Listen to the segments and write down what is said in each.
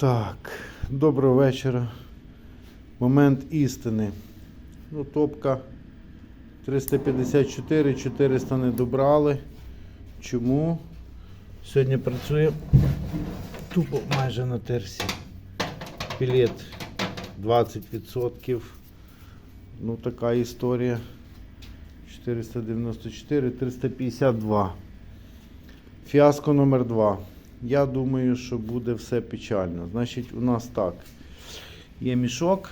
Так, доброго вечора. Момент істини. Ну, топка 354, 400 не добрали. Чому? Сьогодні працює тупо майже на терсі. Пілет 20%. Ну, така історія. 494, 352. Фіаско номер 2. Я думаю, що буде все печально. Значить, у нас так. Є мішок.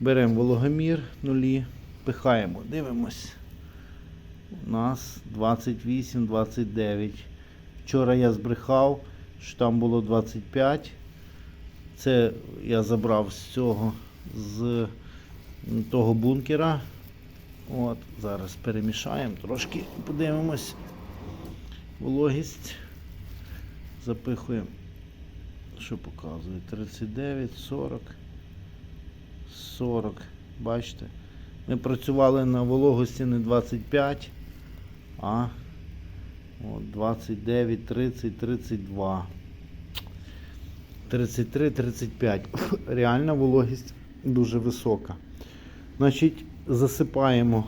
Беремо вологомір нулі, пихаємо, дивимось. У нас 28, 29. Вчора я збрехав, що там було 25. Це я забрав з цього, з того бункера. От, зараз перемішаємо трошки, подивимось. Вологість. Запихуємо. Що показує? 39, 40, 40. Бачите? Ми працювали на вологості не 25, а от 29, 30, 32. 33, 35. Реальна вологість дуже висока. Значить, засипаємо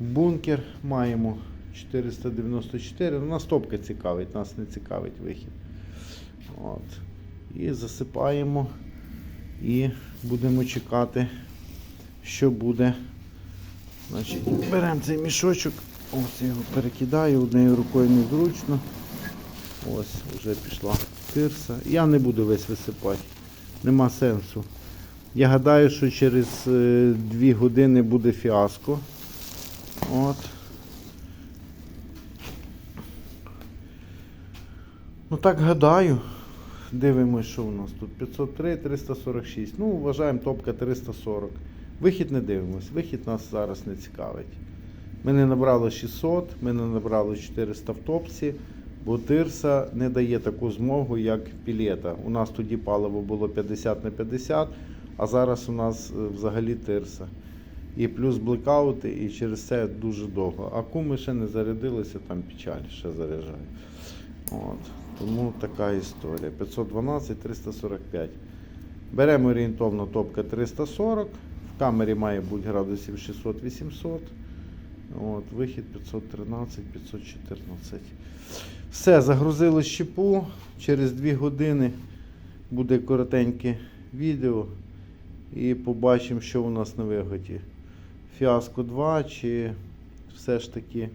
бункер, маємо 494. Ну, нас топка цікавить, нас не цікавить вихід. От. І засипаємо і будемо чекати, що буде. Значить, беремо цей мішочок, ось його перекидаю, однією рукою незручно. Ось, вже пішла тирса. Я не буду весь висипати. Нема сенсу. Я гадаю, що через 2 години буде фіаско. От. Ну так гадаю. Дивимось, що у нас тут 503, 346. Ну, вважаємо топка 340. Вихід не дивимось. Вихід нас зараз не цікавить. Ми не набрали 600, ми не набрали 400 в топці, бо тирса не дає таку змогу, як пілета. У нас тоді паливо було 50 на 50, а зараз у нас е, взагалі тирса. І плюс блекаути, і через це дуже довго. А куми ще не зарядилися, там печаль ще заряджає. От. Тому така історія. 512, 345. Беремо орієнтовно топка 340. В камері має бути градусів 600-800. От, вихід 513, 514. Все, загрузили щепу. Через 2 години буде коротеньке відео. І побачимо, що у нас на вигоді. Фіаско 2 чи все ж таки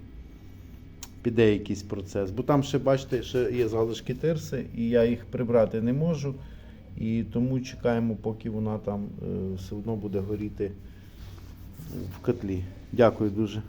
піде якийсь процес. Бо там ще, бачите, ще є залишки тирси, і я їх прибрати не можу. І тому чекаємо, поки вона там е, все одно буде горіти в котлі. Дякую дуже.